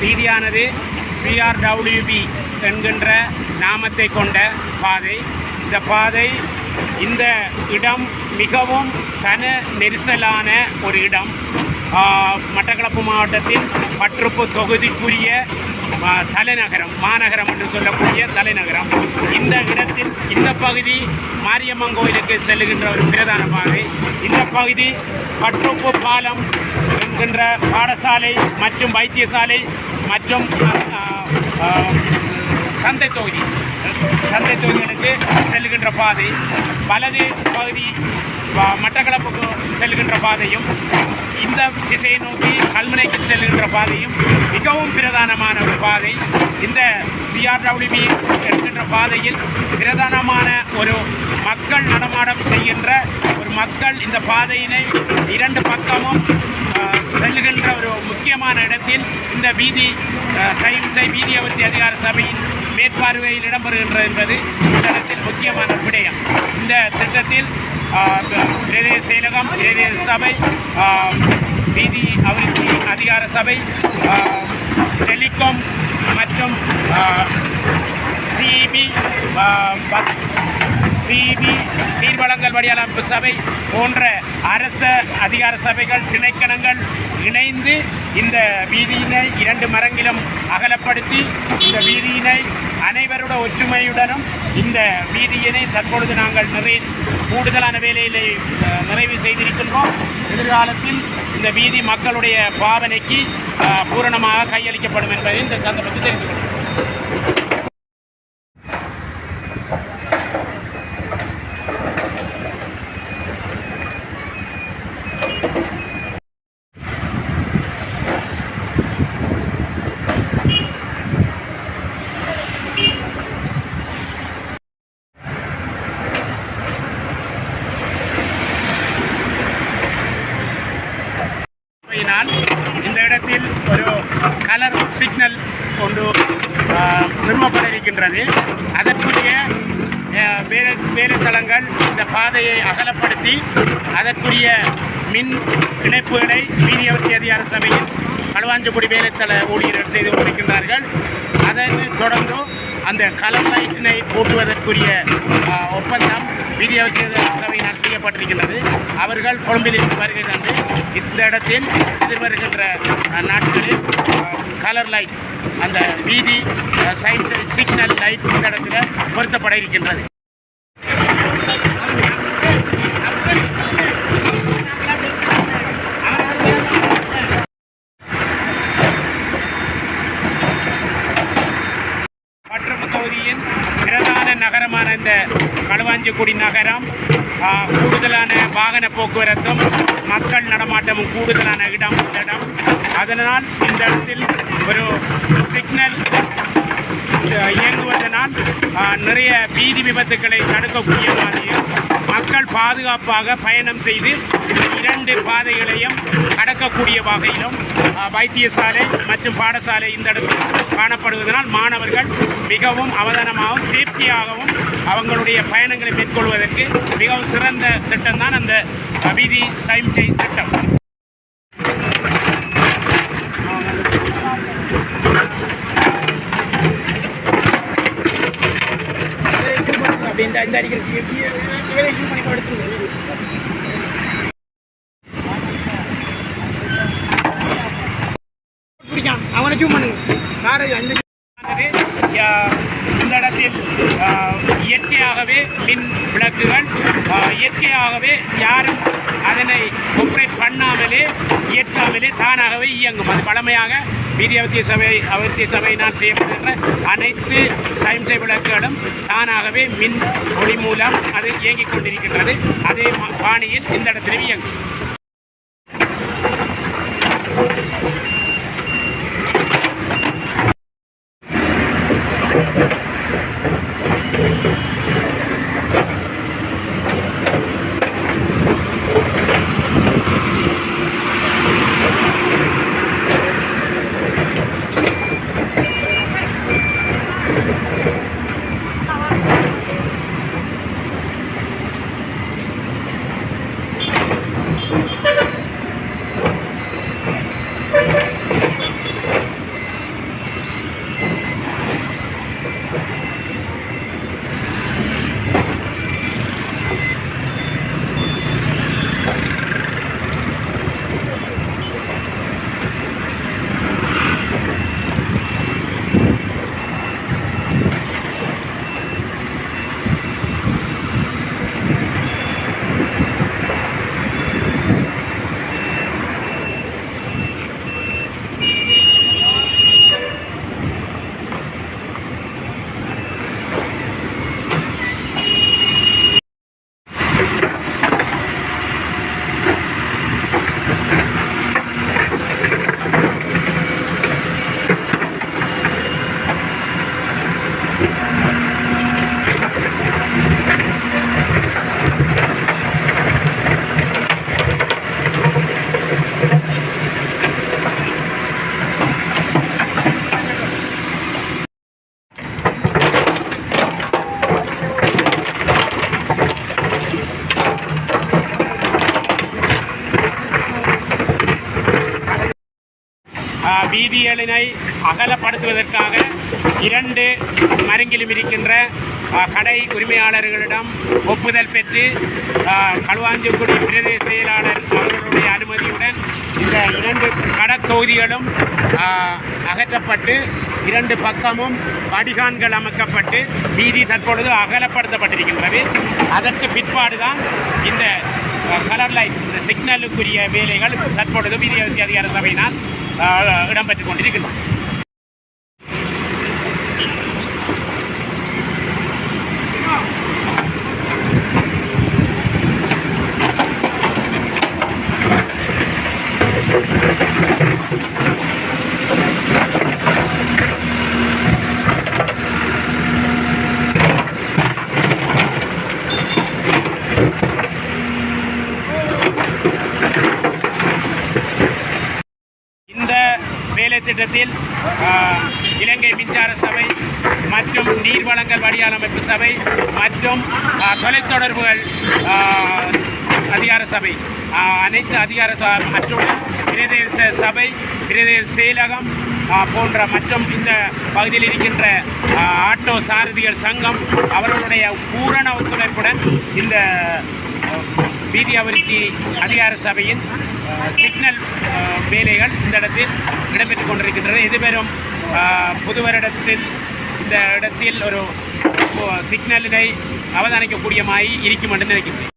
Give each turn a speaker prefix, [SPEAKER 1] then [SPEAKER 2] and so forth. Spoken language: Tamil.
[SPEAKER 1] வீதியானது சிஆர்டபிள்யூபி என்கின்ற நாமத்தை கொண்ட பாதை. இந்த பாதை இந்த இடம் மிகவும் சன நெரிசலான ஒரு இடம். மட்டக்களப்பு மாவட்டத்தின் பற்றுப்பு தொகுதிக்குரிய தலைநகரம் மாநகரம் என்று சொல்லக்கூடிய தலைநகரம். இந்த இடத்தில் இந்த பகுதி மாரியம்மன் கோயிலுக்கு செல்லுகின்ற ஒரு பிரதான பாதை. இந்த பகுதி பற்றுப்பு பாலம் என்கின்ற பாடசாலை மற்றும் வைத்தியசாலை மற்றும் சந்தை தொகுதி. சந்தை தொகுதிகளுக்கு செல்லுகின்ற பாதை. வலது பகுதி மட்டக்களப்புக்கு செல்லுகின்ற பாதையும் இந்த திசையை நோக்கி கல்முனைக்கு செல்லுகின்ற பாதையும் மிகவும் பிரதானமான ஒரு பாதை. இந்த சிஆர்டபிள்யூபி என்கின்ற பாதையில் பிரதானமான ஒரு மக்கள் நடமாடம் செய்கின்ற ஒரு மக்கள் இந்த பாதையினை இரண்டு பக்கமும் செல்கின்ற செல்லுகின்ற ஒரு முக்கியமான இடத்தில் இந்த வீதி ஆஹ், சைம்சை வீதி அபிவிருத்தி அதிகார சபையின் மேற்பார்வையில் இடம்பெறுகின்றது என்பது இந்த இடத்தில் முக்கியமான விடயம். இந்த திட்டத்தில் பிரதேச செயலகம் பிரதேச சபை வீதி அபிவிருத்தி அதிகார சபை டெலிகாம் மற்றும் சிபி சிபி நீர்வளங்கள் வடிவமைப்பு சபை போன்ற அரச அதிகார சபைகள் திணைக்கணங்கள் இணைந்து இந்த வீதியினை இரண்டு மரங்களும் அகலப்படுத்தி இந்த வீதியினை அனைவரோட ஒற்றுமையுடனும் இந்த வீதியினை தற்பொழுது நாங்கள் நிறைய கூடுதலான வேலையிலே நிறைவு செய்திருக்கின்றோம். எதிர்காலத்தில் இந்த வீதி மக்களுடைய பாவனைக்கு பூரணமாக கையளிக்கப்படும் என்பதை இந்த சந்தர்ப்பத்தில் தெரிந்து கொள்கிறோம். இந்த ஒரு கலர் சிக்னல் கொண்டு ஆ, இருக்கின்றது அதற்குரிய வேறு வேலை வேலைத்தளங்கள் இந்த பாதையை அகலப்படுத்தி அதற்குரிய மின் இணைப்புகளை வீதியவர்த்தி அதிகார சபையில் களுவாஞ்சிபுடி வேலைத்தள ஊழியர்கள் செய்து கொண்டிருக்கின்றார்கள். அதனைத் தொடர்ந்து அந்த கலர் லைட்டினை கூட்டுவதற்குரிய ஒப்பந்தம் வீதியவர்த்தி சபையினால் செய்யப்பட்டிருக்கின்றது. அவர்கள் கொழும்பிலிருந்து வருகை தந்து இந்த இடத்தில் எதிர்வருகின்ற நாட்களில் கலர் லைட் அந்த வீதி சைட் சிக்னல் லைட் இந்த இடத்துல பொருத்தப்பட இருக்கின்றது பற்றப்பு தொகுதியின் பிரதான நகரமான இந்த களுவாஞ்சிக்குடி நகரம் கூடுதலான வாகன போக்குவரத்தும் மக்கள் நடமாட்டமும் கூடுதலான இடம் இந்த இடம். அதனால் இந்த இடத்தில் ஒரு சிக்னல் இயங்குவதனால் நிறைய வீதி விபத்துக்களை தடுக்கக்கூடிய மாதிரியும் மக்கள் பாதுகாப்பாக பயணம் செய்து இரண்டு பாதைகளையும் கடக்கக்கூடிய வகையிலும் வைத்தியசாலை மற்றும் பாடசாலை இந்த இடத்தில் காணப்படுவதனால் மாணவர்கள் மிகவும் அவதானமாகவும் சேஃப்டியாகவும் அவங்களுடைய பயணங்களை மேற்கொள்வதற்கு மிகவும் சிறந்த திட்டம்தான் அந்த அ, வீதி சைம்சை திட்டம். அப்படி இந்த பண்ணி அவனை ஜூம் பண்ணுங்க. காரை இந்த இடத்தில் இயற்கையாகவே மின் விளக்குகள் இயற்கையாகவே யாரும் அதனை ஆப்ரேட் பண்ணாமலே இயற்காமலே தானாகவே இயங்கும். அது பழமையாக வீதி அவத்திய சபை அவத்திய சபையினால் செய்யப்படுகின்ற அனைத்து சைம்சை விளக்குகளும் தானாகவே மின் ஒளி மூலம் அது இயங்கிக் கொண்டிருக்கின்றது. அதே பாணியில் இந்த இடத்திலும் இயங்கும். வீதிகளினை அகலப்படுத்துவதற்காக இரண்டு மருங்கிலும் இருக்கின்ற கடை உரிமையாளர்களிடம் ஒப்புதல் பெற்று களுவாஞ்சிக்குடி பிரதேச செயலாளர் அவர்களுடைய அனுமதியுடன் இந்த இரண்டு கடத்தொகுதிகளும் அகற்றப்பட்டு இரண்டு பக்கமும் வடிகான்கள் அமைக்கப்பட்டு வீதி தற்பொழுது அகலப்படுத்தப்பட்டிருக்கின்றது. அதற்கு பிற்பாடுதான் இந்த கலர் லைட் இந்த சிக்னலுக்குரிய வேலைகள் தற்பொழுது வீதி அதிகார சபையினால் இடம்பெற்றுக் கொண்டிருக்கின்றன இந்த வேலைத்திட்டத்தில் இலங்கை மின்சார சபை மற்றும் நீர் வழங்கல் அமைப்பு சபை மற்றும் தொலைத்தொடர்புகள் அதிகார சபை அனைத்து அதிகார ச- மற்றும் பிரதேச சபை பிரதேச செயலகம் போன்ற மற்றும் இந்த பகுதியில் இருக்கின்ற ஆட்டோ சாரதிகள் சங்கம் அவர்களுடைய பூரண ஒத்துழைப்புடன் இந்த வீதி அபிவிருத்தி அதிகார சபையின் சிக்னல் வேலைகள் இந்த இடத்தில் இடம்பெற்றுக் கொண்டிருக்கின்றது இதுபெறும் புது வருடத்தில் இந்த இடத்தில் ஒரு சிக்னலினை அவதானிக்கக்கூடியமாய் இருக்கும் என்று நினைக்கின்றேன்.